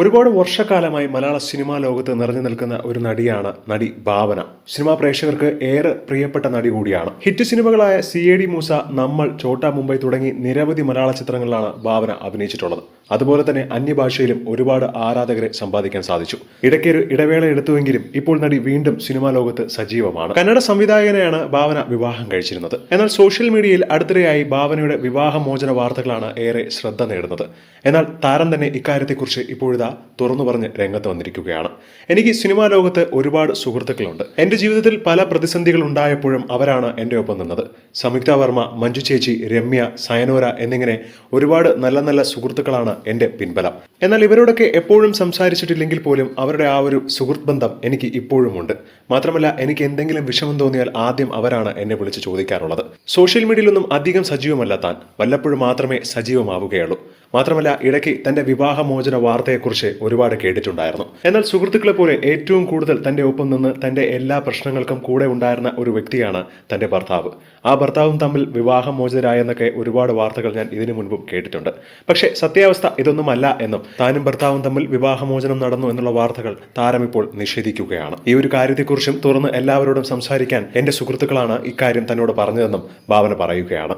ഒരുപാട് വർഷക്കാലമായി മലയാള സിനിമാ ലോകത്ത് നിറഞ്ഞു നിൽക്കുന്ന ഒരു നടിയാണ് നടി ഭാവന. സിനിമാ പ്രേക്ഷകർക്ക് ഏറെ പ്രിയപ്പെട്ട നടി കൂടിയാണ്. Hit സിനിമകളായ C A D Moosa Nammal Chotta Mumbai തുടങ്ങി നിരവധി മലയാള ചിത്രങ്ങളിലാണ് ഭാവന അഭിനയിച്ചിട്ടുള്ളത്. അതുപോലെ തന്നെ അന്യഭാഷയിലും ഒരുപാട് ആരാധകരെ സമ്പാദിക്കാൻ സാധിച്ചു. ഇടയ്ക്കൊരു ഇടവേള എടുത്തുവെങ്കിലും ഇപ്പോൾ നടി വീണ്ടും സിനിമാ ലോകത്ത് സജീവമാണ്. കന്നഡ സംവിധായകനെയാണ് ഭാവന വിവാഹം കഴിച്ചിരുന്നത്. എന്നാൽ സോഷ്യൽ മീഡിയയിൽ അടുത്തിടെയായി ഭാവനയുടെ വിവാഹമോചന വാർത്തകളാണ് ഏറെ ശ്രദ്ധ നേടുന്നത്. എന്നാൽ താരം തന്നെ ഇക്കാര്യത്തെക്കുറിച്ച് ഇപ്പോഴിതാ തുറന്നു പറഞ്ഞ് രംഗത്ത് വന്നിരിക്കുകയാണ്. എനിക്ക് സിനിമാ ലോകത്ത് ഒരുപാട് സുഹൃത്തുക്കളുണ്ട്. എന്റെ ജീവിതത്തിൽ പല പ്രതിസന്ധികൾ ഉണ്ടായപ്പോഴും അവരാണ് എന്റെ ഒപ്പം നിന്നത്. സംയുക്ത വർമ്മ മഞ്ജു ചേച്ചി രമ്യ സയനോര എന്നിങ്ങനെ ഒരുപാട് നല്ല നല്ല സുഹൃത്തുക്കളാണ് എന്റെ പിൻബലം. എന്നാൽ ഇവരോടൊക്കെ എപ്പോഴും സംസാരിച്ചിട്ടില്ലെങ്കിൽ പോലും അവരുടെ ആ ഒരു സുഹൃത്ത് ബന്ധം എനിക്ക് ഇപ്പോഴും ഉണ്ട്. മാത്രമല്ല എനിക്ക് എന്തെങ്കിലും വിഷമം തോന്നിയാൽ ആദ്യം അവരാണ് എന്നെ വിളിച്ച് ചോദിക്കാറുള്ളത്. സോഷ്യൽ മീഡിയയിലൊന്നും അധികം സജീവമല്ല താൻ. വല്ലപ്പോഴും മാത്രമേ സജീവമാവുകയുള്ളൂ. മാത്രമല്ല ഇടയ്ക്ക് തന്റെ വിവാഹമോചന വാർത്തയെക്കുറിച്ച് ഒരുപാട് കേട്ടിട്ടുണ്ടായിരുന്നു. എന്നാൽ സുഹൃത്തുക്കളെ പോലെ ഏറ്റവും കൂടുതൽ തന്റെ ഒപ്പം നിന്ന് തന്റെ എല്ലാ പ്രശ്നങ്ങൾക്കും കൂടെ ഉണ്ടായിരുന്ന ഒരു വ്യക്തിയാണ് തന്റെ ഭർത്താവ്. ആ ഭർത്താവും തമ്മിൽ വിവാഹമോചനരായെന്നൊക്കെ ഒരുപാട് വാർത്തകൾ ഞാൻ ഇതിനു മുൻപും കേട്ടിട്ടുണ്ട്. പക്ഷേ സത്യാവസ്ഥ ഇതൊന്നുമല്ല എന്നും താനും ഭർത്താവും തമ്മിൽ വിവാഹമോചനം നടന്നു എന്നുള്ള വാർത്തകൾ താരം ഇപ്പോൾ നിഷേധിക്കുകയാണ്. ഈ ഒരു കാര്യത്തെക്കുറിച്ചും തുറന്ന് എല്ലാവരോടും സംസാരിക്കാൻ എന്റെ സുഹൃത്തുക്കളാണ് ഇക്കാര്യം തന്നോട് പറഞ്ഞതെന്നും ഭാവന പറയുകയാണ്.